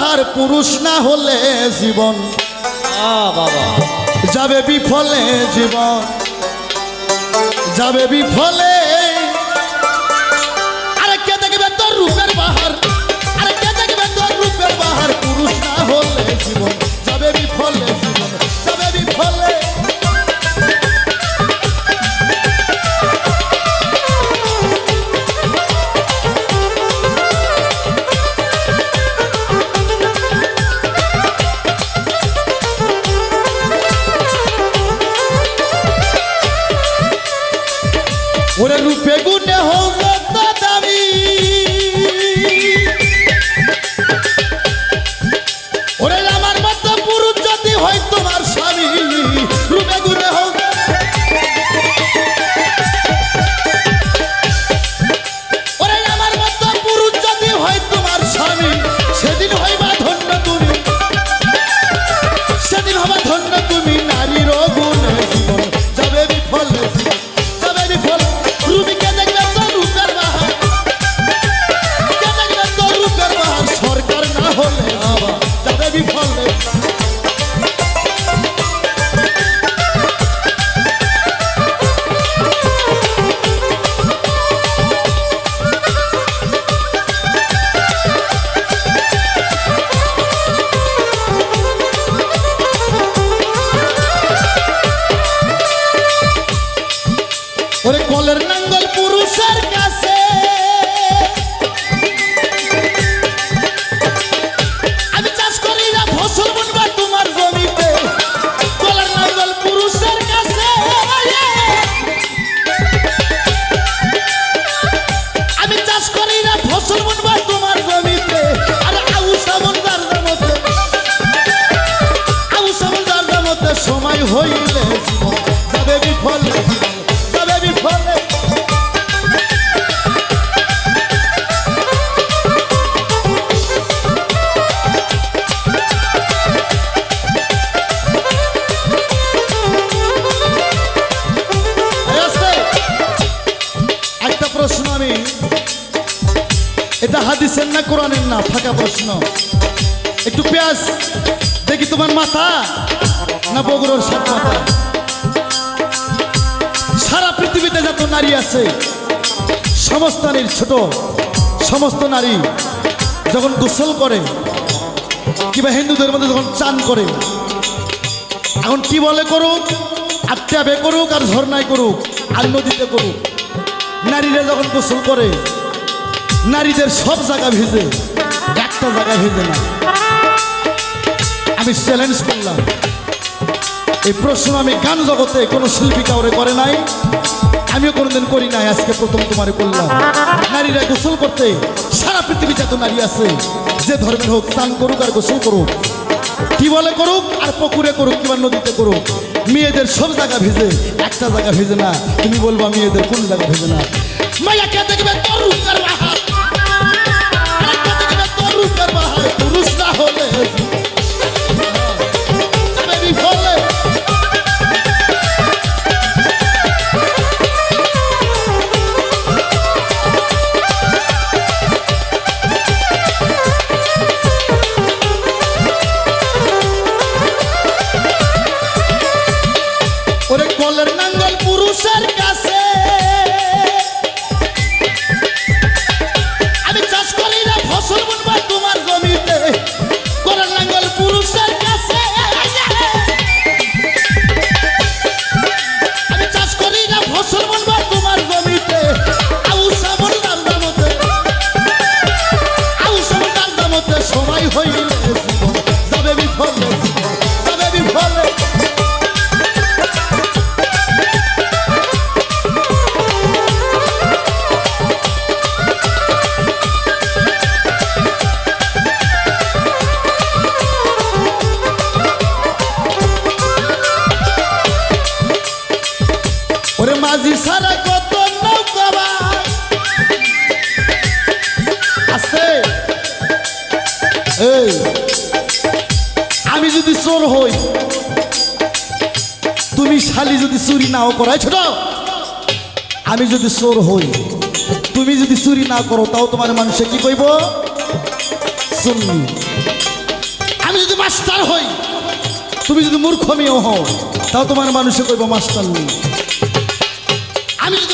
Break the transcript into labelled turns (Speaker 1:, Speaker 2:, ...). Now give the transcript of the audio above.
Speaker 1: বাহার পুরুষ না হলে জীবন
Speaker 2: বাবা।
Speaker 1: যাবে বিফলে জীবন যাবে বিফলে হইলে যাবে বিফলে জীবন, যাবে বিফলে। প্রশ্ন আমি, এটা হাদিসের না কোরআনের না, ফাঁকা প্রশ্ন। একটু পেঁয়াজ, দেখি তোমার মাথা। না বগুড়োর মাথা সারা পৃথিবীতে যত নারী আছে, সমস্ত নারীর ছোট, সমস্ত নারী যখন গোসল করে, কিংবা হিন্দুদের মধ্যে যখন চান করে, এখন কি বলে করুক আর ট্যাবে করুক আর ঝর্ণায় করুক, আর নদীতে করুক, নারীরা যখন গোসল করে, নারীদের সব জায়গা ভিজে, একটা জায়গা ভিজে না। আমি চ্যালেঞ্জ করলাম। এই প্রশ্ন আমি গান জগতে কোনো শিল্পী কাউরে করে নাই। আমিও কোনোদিন করি নাই, আজকে প্রথম তোমারে করলাম। নারীরা গোসল করতে, সারা পৃথিবী এত নারী আছে। যে ধর্মের হোক স্নান করুক আর গোসল করুক, কি বলে করুক আর পুকুরে করুক কিংবা নদীতে করুক, মেয়েদের সব জায়গা ভিজে, একটা জায়গা ভিজে না। তুমি বলবা মেয়েদের কোন জায়গা ভিজে না। মাইয়া কে দেখবে তোর নাঙ্গল শালি যদি চুরি নাও করাই ছোট, আমি যদি চোর হই, তুমি যদি চুরি না করো, তাও তোমার মানুষে কি কইব? সুন্নি। আমি যদি মাস্টার হই, তুমি যদি মূর্খ মেয়েও হও, তাও তোমার মানুষে কইব মাস্টার নেই।